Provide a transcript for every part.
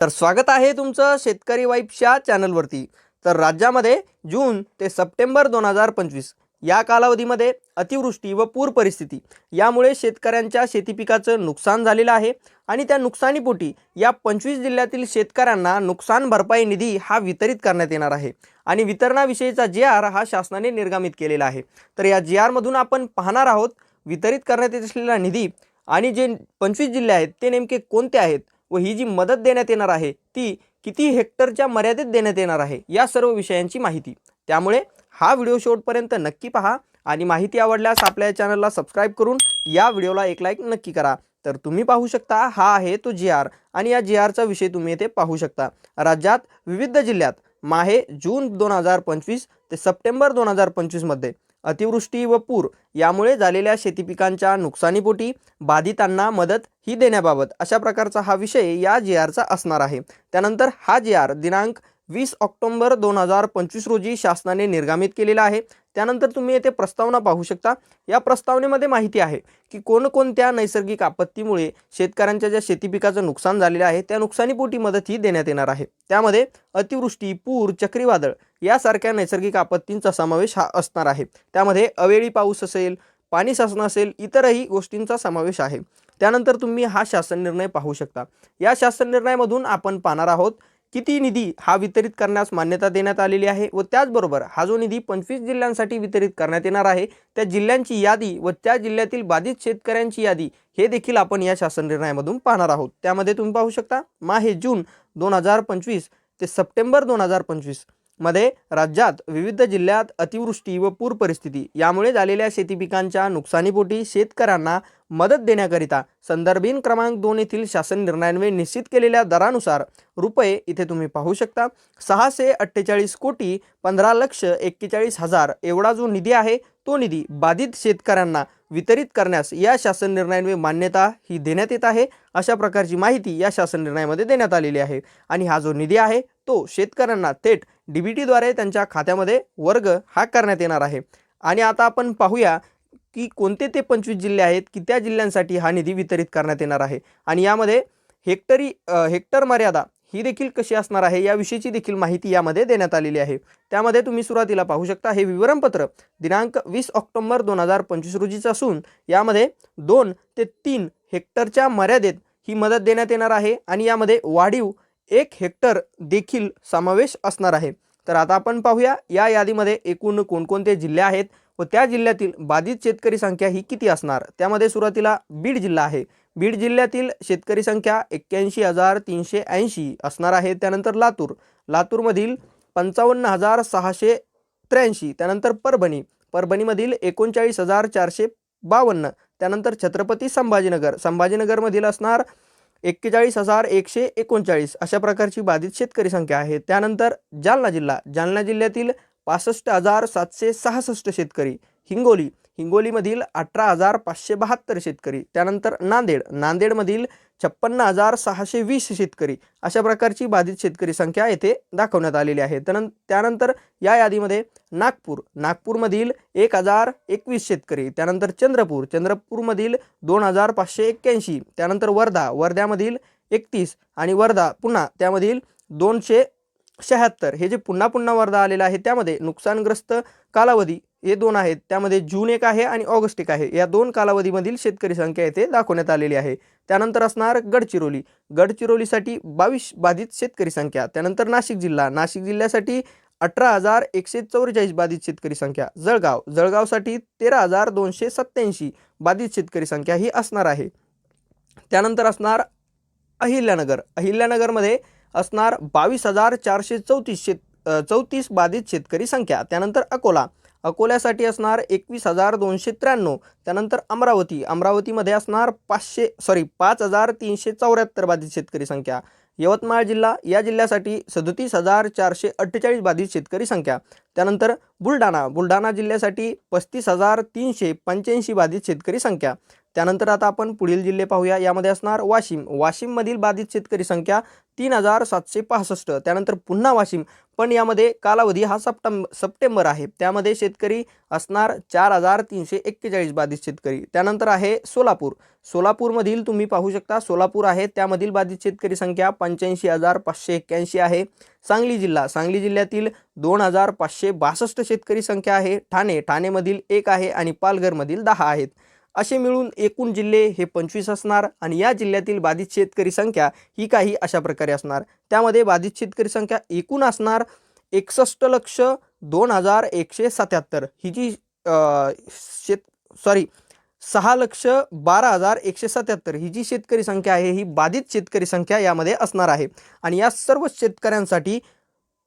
तर स्वागत आहे तुमचं शेतकरी वाईफच्या चॅनलवरती. तर राज्यामध्ये जून ते सप्टेंबर दोन हजार पंचवीस या कालावधीमध्ये अतिवृष्टी व पूर परिस्थिती यामुळे शेतकऱ्यांच्या शेतीपिकाचं नुकसान झालेलं आहे आणि त्या नुकसानीपोटी या पंचवीस जिल्ह्यातील शेतकऱ्यांना नुकसान भरपाई निधी हा वितरित करण्यात येणार आहे. आणि वितरणाविषयीचा जे आर हा शासनाने निर्गमित केलेला आहे. तर या जी आरमधून आपण पाहणार आहोत वितरित करण्यात येत असलेला निधी आणि जे पंचवीस जिल्हे आहेत ते नेमके कोणते आहेत? व ही जी मदत देण्यात येणार आहे ती किती हेक्टरच्या मर्यादेत देण्यात येणार आहे या सर्व विषयांची माहिती. त्यामुळे हा व्हिडिओ शेवटपर्यंत नक्की पहा आणि माहिती आवडल्यास आपल्या चॅनलला सबस्क्राईब करून या व्हिडिओला एक लाईक नक्की करा. तर तुम्ही पाहू शकता हा आहे तो जी आर आणि या जी आरचा विषय तुम्ही येथे पाहू शकता. राज्यात विविध जिल्ह्यात माहे जून दोन हजार पंचवीस ते सप्टेंबर दोन हजार पंचवीसमध्ये अतिवृष्टी व पूर यामुळे झालेल्या शेतीपिकांच्या नुकसानीपोटी बाधितांना मदत ही देण्याबाबत अशा प्रकारचा हा विषय या जी आरचा असणार आहे. त्यानंतर हा जी आर दिनांक वीस ऑक्टोंबर दोन हजार पंचवीस रोजी शासनाने निर्गमित केलेला आहे. त्यानंतर तुम्ही येथे प्रस्तावना पाहू शकता. या प्रस्तावनेमध्ये माहिती आहे की कोणकोणत्या नैसर्गिक आपत्तीमुळे शेतकऱ्यांच्या ज्या शेतीपिकाचं नुकसान झालेलं आहे त्या नुकसानीपोटी मदत ही देण्यात येणार आहे. त्यामध्ये अतिवृष्टी पूर चक्रीवादळ यासारख्या नैसर्गिक आपत्तींचा समावेश हा असणार आहे. त्यामध्ये अवेळी पाऊस असेल पाणी साचणं असेल इतरही गोष्टींचा समावेश आहे. त्यानंतर तुम्ही हा शासन निर्णय पाहू शकता. या शासन निर्णयामधून आपण पाहणार आहोत किती निधी हा वितरित करण्यास मान्यता देण्यात आलेली आहे व त्याचबरोबर हा जो निधी पंचवीस जिल्ह्यांसाठी वितरित करण्यात येणार आहे त्या जिल्ह्यांची यादी व त्या जिल्ह्यातील बाधित शेतकऱ्यांची यादी हे देखील आपण या शासन निर्णयामधून पाहणार आहोत. त्यामध्ये तुम्ही पाहू शकता माहे जून दोन हजार पंचवीस ते सप्टेंबर दोन हजार पंचवीस मध्ये राज्यात विविध जिल्ह्यात अतिवृष्टी व पूर परिस्थिती. यामुळे झालेल्या शेतीपिकांच्या नुकसानीपोटी शेतकऱ्यांना मदत देण्याकरिता संदर्भीन क्रमांक दोन येथील शासन निर्णयान्वये निश्चित केलेल्या दरानुसार रुपये इथे तुम्ही पाहू शकता. सहाशे अठ्ठेचाळीस कोटी पंधरा लक्ष एक्केचाळीस हजार एवढा जो निधी आहे तो निधी बाधित शेतकऱ्यांना वितरित करण्यास या शासन निर्णयान्वये मान्यता ही देण्यात येत आहे. अशा प्रकारची माहिती या शासन निर्णयामध्ये देण्यात आलेली आहे. आणि हा जो निधी आहे तो शेतकऱ्यांना थेट डी बी टीद्वारे त्यांच्या खात्यामध्ये वर्ग हा करण्यात येणार आहे. आणि आता आपण पाहूया की कोणते ते पंचवीस जिल्हे आहेत की त्या जिल्ह्यांसाठी हा निधी वितरित करण्यात येणार आहे. आणि यामध्ये हेक्टरी हेक्टर मर्यादा ही देखील कशी असणार आहे याविषयीची देखील माहिती यामध्ये देण्यात आलेली आहे. त्यामध्ये तुम्ही सुरुवातीला पाहू शकता हे विवरणपत्र दिनांक वीस ऑक्टोंबर दोन हजार पंचवीस रोजीचं असून यामध्ये दोन ते तीन हेक्टरच्या मर्यादेत ही मदत देण्यात येणार आहे. आणि यामध्ये वाढीव एक हेक्टर देखील समावेश असणार आहे. तर आता आपण पाहूया या यादीमध्ये एकूण कोणकोणते जिल्हे आहेत व त्या जिल्ह्यातील बाधित शेतकरी संख्या ही किती असणार? त्यामध्ये सुरुवातीला बीड जिल्हा आहे. बीड जिल्ह्यातील शेतकरी संख्या एक्क्याऐंशी हजार तीनशे ऐंशी असणार आहे. त्यानंतर लातूर. लातूरमधील पंचावन्न हजार सहाशे त्र्याऐंशी. त्यानंतर परभणी. परभणीमधील एकोणचाळीस हजार चारशे बावन्न. त्यानंतर छत्रपती संभाजीनगर. संभाजीनगरमधील असणार एक्केचाळीस हजार एकशे एकोणचाळीस अशा प्रकारची बाधित शेतकरी संख्या आहे. त्यानंतर जालना जिल्हा. जालना जिल्ह्यातील पासष्ट हजार सातशे सहासष्ट शेतकरी. हिंगोली. हिंगोलीमधील अठरा हजार पाचशे बहात्तर शेतकरी. त्यानंतर नांदेड. नांदेडमधील छप्पन्न हजार सहाशे वीस शेतकरी अशा प्रकारची बाधित शेतकरी संख्या येथे दाखवण्यात आलेली आहे. त्यानं त्यानंतर या यादीमध्ये नागपूर नागपूरमधील एक हजार एकवीस शेतकरी त्यानंतर चंद्रपूर चंद्रपूरमधील दोन हजार पाचशे एक्क्याऐंशी त्यानंतर वर्धा वर्ध्यामधील एकतीस आणि वर्धा पुन्हा त्यामधील दोनशे शहात्तर. हे जे पुन्हा पुन्हा वर्धा आलेलं आहे त्यामध्ये नुकसानग्रस्त कालावधी हे दोन आहेत. त्यामध्ये जून एक आहे आणि ऑगस्ट एक आहे. या दोन कालावधीमधील शेतकरी संख्या येथे दाखवण्यात आलेली आहे. त्यानंतर असणार गडचिरोली. गडचिरोलीसाठी बावीस बाधित शेतकरी संख्या. त्यानंतर नाशिक जिल्हा. नाशिक जिल्ह्यासाठी अठरा हजार एकशे चौवेचाळीस बाधित शेतकरी संख्या. जळगाव. जळगावसाठी तेरा हजार दोनशे सत्त्याऐंशी बाधित शेतकरी संख्या ही असणार आहे. त्यानंतर असणार अहिल्यानगर. अहिल्यानगरमध्ये असणार बावीस हजार चारशे चौतीस शेत चौतीस बाधित शेतकरी संख्या. त्यानंतर अकोला. अकोल्यासाठी असणार एकवीस हजार दोनशे त्र्याण्णव त्यानंतर अमरावती. अमरावतीमध्ये असणार पाचशे सॉरी पाच हजार तीनशे चौऱ्याहत्तर बाधित शेतकरी संख्या. यवतमाळ जिल्हा या जिल्ह्यासाठी सदोतीस हजार चारशे अठ्ठेचाळीस बाधित शेतकरी संख्या. त्यानंतर बुलढाणा बुलढाणा जिल्ह्यासाठी पस्तीस हजार तीनशे पंच्याऐंशी बाधित शेतकरी संख्या. त्यानंतर आता आपण पुढील जिल्हे पाहूया यामध्ये असणार वाशिम. वाशिममधील बाधित शेतकरी संख्या तीन हजार सातशे पासष्ट त्यानंतर पुन्हा वाशिम. पण यामध्ये कालावधी हा सप्टेंब सप्टेंबर आहे. त्यामध्ये शेतकरी असणार चार हजार तीनशे एक्केचाळीस बाधित शेतकरी. त्यानंतर आहे सोलापूर. सोलापूरमधील तुम्ही पाहू शकता सोलापूर आहे. त्यामधील बाधित शेतकरी संख्या पंच्याऐंशी हजार पाचशे एक्क्याऐंशी आहे. सांगली जिल्हा. सांगली जिल्ह्यातील दोन हजार पाचशे बासष्ट शेतकरी संख्या आहे. ठाणे. ठाणेमधील एक आहे आणि पालघरमधील दहा आहेत. असे मिळून एकूण जिल्हे हे पंचवीस असणार आणि या जिल्ह्यातील बाधित शेतकरी संख्या ही काही अशा प्रकारे असणार. त्यामध्ये बाधित शेतकरी संख्या एकूण असणार एकसष्ट लक्ष दोन हजार एकशे सत्याहत्तर. ही जी शेत सॉरी सहा लक्ष बारा हजार एकशे सत्याहत्तर ही जी शेतकरी संख्या आहे ही बाधित शेतकरी संख्या यामध्ये असणार आहे. आणि या सर्व शेतकऱ्यांसाठी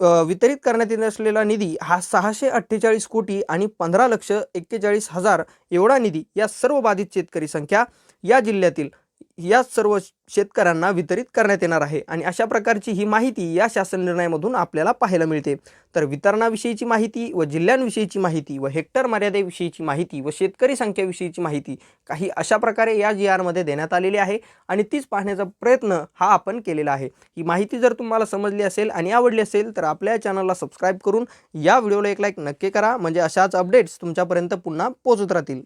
वितरित करण्यात येत असलेला निधी हा सहाशे अठ्ठेचाळीस कोटी आणि पंधरा लक्ष एक्केचाळीस हजार एवढा निधी या सर्व बाधित शेतकरी संख्या या जिल्ह्यातील या सर्व शेतकऱ्यांना वितरित करण्यात येणार आहे. आणि अशा प्रकारची ही माहिती या शासन निर्णयामधून आपल्याला पाहायला मिळते. तर वितरणाविषयीची माहिती व जिल्ह्यांविषयीची माहिती व हेक्टर मर्यादेविषयीची माहिती व शेतकरी संख्येविषयीची माहिती काही अशा प्रकारे या जी आरमध्ये देण्यात आलेली आहे आणि तीच पाहण्याचा प्रयत्न हा आपण केलेला आहे. ही माहिती जर तुम्हाला समजली असेल आणि आवडली असेल तर आपल्या चॅनलला सबस्क्राईब करून या व्हिडिओला एक लाईक नक्की करा. म्हणजे अशाच अपडेट्स तुमच्यापर्यंत पुन्हा पोहोचत राहतील.